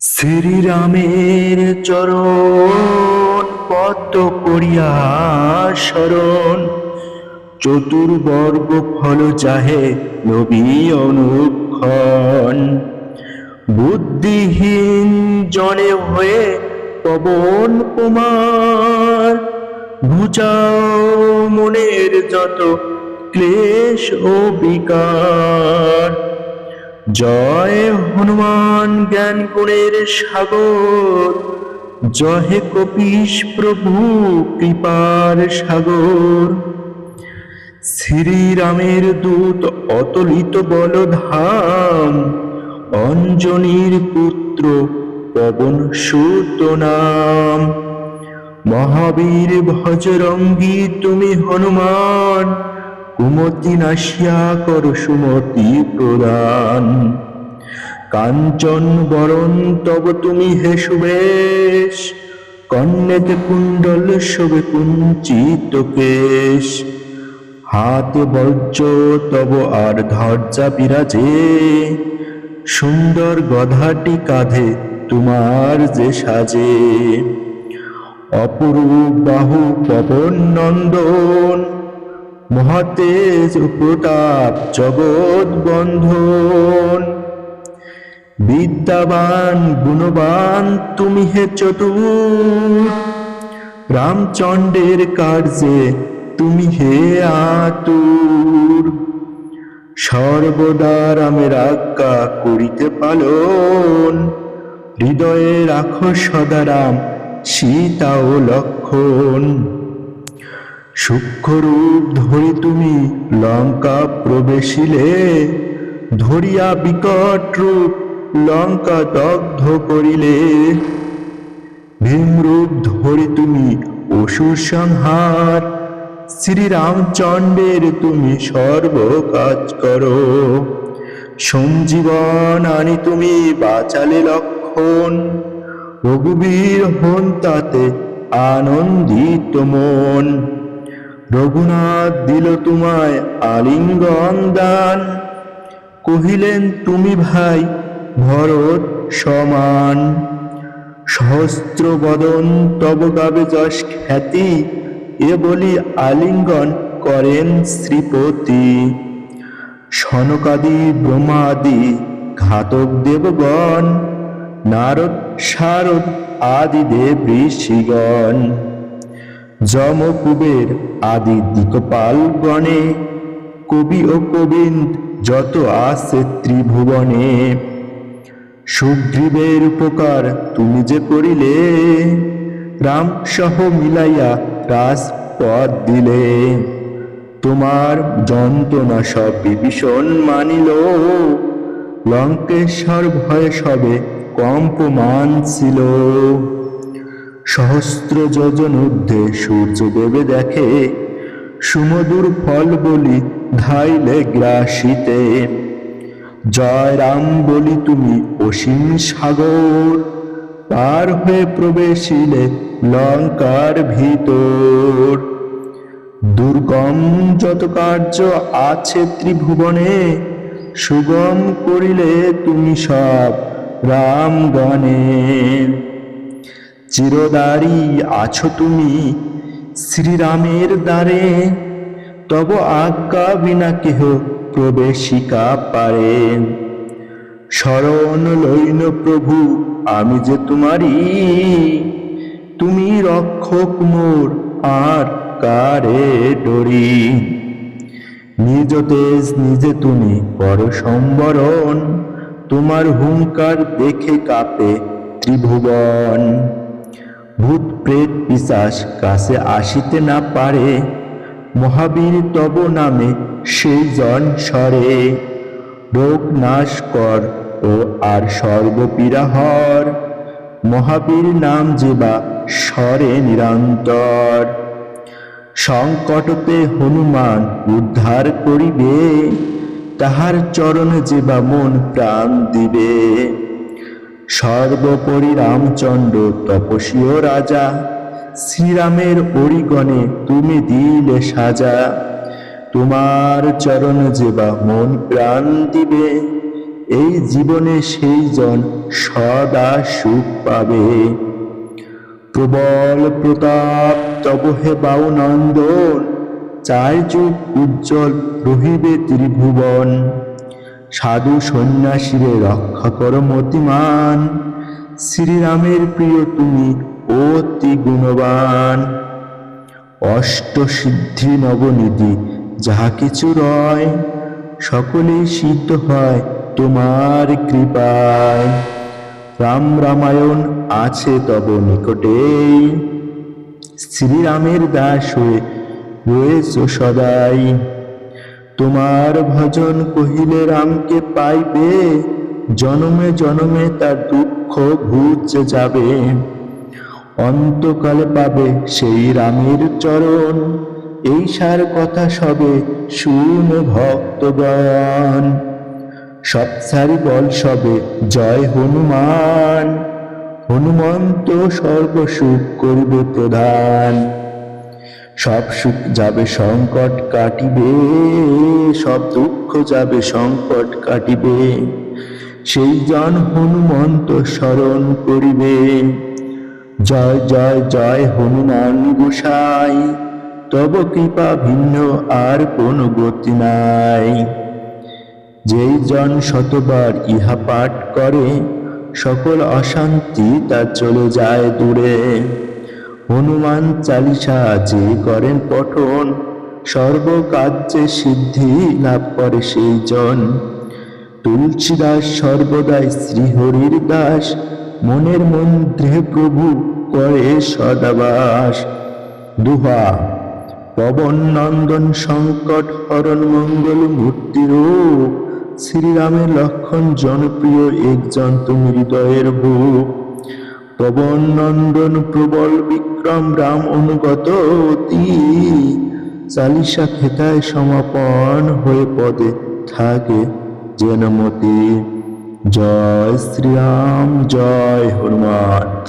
শ্রীরামের চরণ, পদ্ম করিয়া শরণ। চতুর্বর্গ ফল চাহে নবী অনুক্ষণ। বুদ্ধিহীন জনে হয়ে পবন কুমার। ঘুচাও মনের যত ক্লেশ ও বিকার। জয় হনুমান জ্ঞান গুণের সাগর, জয় কপিস প্রভু কৃপার সাগর। শ্রীরামের দূত অতলিত বলধাম অঞ্জনীর পুত্র পবন সুত নাম। মহাবীর ভজরঙ্গী তুমি হনুমান কুমতি নাশিয়া কর সুমতি প্রদান। কাঞ্চন বরণ, তব তুমি হে সুবেশ। কন্যাতে কুণ্ডল শোভে কুঞ্চিত কেশ। হাতে বজ্র তব আর ধর্যা বিরাজে। সুন্দর গধাটি কাঁধে তোমার যে সাজে। অপরূপ বাহু, পবন নন্দন মহাতেজ প্রতাপ জগৎ বন্ধন। বিদ্যাবান, গুণবান, তুমি হে চতুর। রামচন্দ্রের কার্যে তুমি হে আতুর। সর্বদা রামের আজ্ঞা করিতে পালন। হৃদয়ে রাখো সদা রাম, সীতা ও লক্ষণ। সূক্ষ্মরূপ ধরি তুমি লঙ্কা প্রবেশিলে, ধরিয়া বিকট রূপ লঙ্কা দগ্ধ করিলে। ভীমরূপ ধরি তুমি অসুর সংহার শ্রীরামচন্দ্রের তুমি সর্ব কাজ করো। সঞ্জীবন আনি তুমি বাঁচালে লক্ষণ রঘুবীর হন তাতে আনন্দিত মন। রঘুনাথ দিল তোমায় আলিঙ্গন দান। কহিলেন, তুমি ভাই ভরত সমান। সহস্র বদন তব গাবে যশ খ্যাতি, এ বলি আলিঙ্গন করেন শ্রীপতি। সনকাদি ব্রহ্মাদি ঘাতক দেবগণ, নারদ শারদ আদি দেব ঋষিগণ। যম কুবের আদি দিকপাল গণে কবি ও কবিন্দ যত আছে ত্রিভুবনে। সুগ্রীবের উপকার তুমি যে করিলে রাম সহ মিলাইয়া রাজপদ দিলে। তোমার যন্ত্রণা সব বিভীষণ মানিল। লঙ্কেশ্বর ভয়ে সবে কম্পমান ছিল। সহস্র যোজন ঊর্ধ্বে সূর্য দেবে দেখে, সুমধুর ফল বলি ধাইলে গ্রাসিতে। জয় রাম বলি তুমি অসীম সাগর, পার হয়ে প্রবেশিলে লঙ্কার ভিতর। দুর্গম যত কার্য আছে ত্রিভুবনে, সুগম করিলে তুমি সব রামগণে চিরদারি আছো তুমি শ্রীরামের দ্বারে, তব আজ্ঞা বিনা কেহ প্রবেশিকা পারে। শরণ লইন প্রভু, আমি যে তোমারই, তুমি রক্ষক মোর আর কারে ডরি। নিজ তেজ নিজে তুমি পর সম্বরণ, তোমার হুঙ্কার দেখে কাঁপে ত্রিভুবন। ভূত, প্রেত পিশাচ কাছে আসিতে না পারে, মহাবীর তব নামে সেই জন সরে। রোগ নাশ কর ও আর সর্বপীড়াহর, মহাবীর নাম যেবা স্বরে নিরন্তর। সংকটতে হনুমান উদ্ধার করিবে, তাহার চরণে যেবা মন প্রাণ দিবে। সর্বোপরি রামচন্দ্র তপস্বীয় রাজা। শ্রীরামের অরিগণে তুমি দিলে সাজা। তোমার চরণ যেবা মন প্রাণ দিবে। এই জীবনে সেই জন সদা সুখ পাবে। প্রবল প্রতাপ, তব হে বাউ নন্দন চার যুগ উজ্জ্বল রহিবে ত্রিভুবন। সাধু সন্ন্যাসীরে রক্ষা কর মতিমান। শ্রীরামের প্রিয় তুমি অতি গুণবান। অষ্ট সিদ্ধি নবনিধি, যাহা কিছু রয়, সকলেই সিদ্ধ হয় তোমার কৃপায়। রাম রামায়ণ আছে তব নিকটেই। শ্রীরামের দাস হয়ে রয়েছ সদাই। তোমার ভজন কহিলে রামকে পাইবে, জনমে জনমে তার দুঃখ ঘুচে যাবে। অন্তকালে পাবে সেই রামের চরণ, এই সার কথা সবে শুনে ভক্তগণ। সব সারি বল সবে, জয় হনুমান। হনুমন্ত সর্বসুখ করবে প্রধান। সব সুখ যাবে সংকট কাটিবে, সব দুঃখ যাবে সংকট কাটিবে। সেই জন হনুমন্ত স্মরণ করিবে, জয় জয় জয় হনুমান গোসাই, তব কৃপা ভিন্ন আর কোন গতি নাই। যেই জন শতবার ইহা পাঠ করে, সকল অশান্তি তার চলে যায় দূরে। হনুমান চালিসা যে করেন পঠন, সর্বকার্যে সিদ্ধি লাভ করে সেই জন। তুলসীদাস সর্বদাই শ্রীহরির দাস, মনের মন্ত্রে প্রভু করে সদাবাস। দুহা, পবন নন্দন সংকট হরণ মঙ্গল মূর্তির শ্রীরামের লক্ষণ জনপ্রিয় একজন তুমি হৃদয়ের বুক পবন নন্দন প্রবল বিক্রম রাম অনুগত অতি। চালিসা খেতায় সমাপন হয়ে পদে থাকে যেন মতি জয় শ্রীরাম, জয় হনুমান।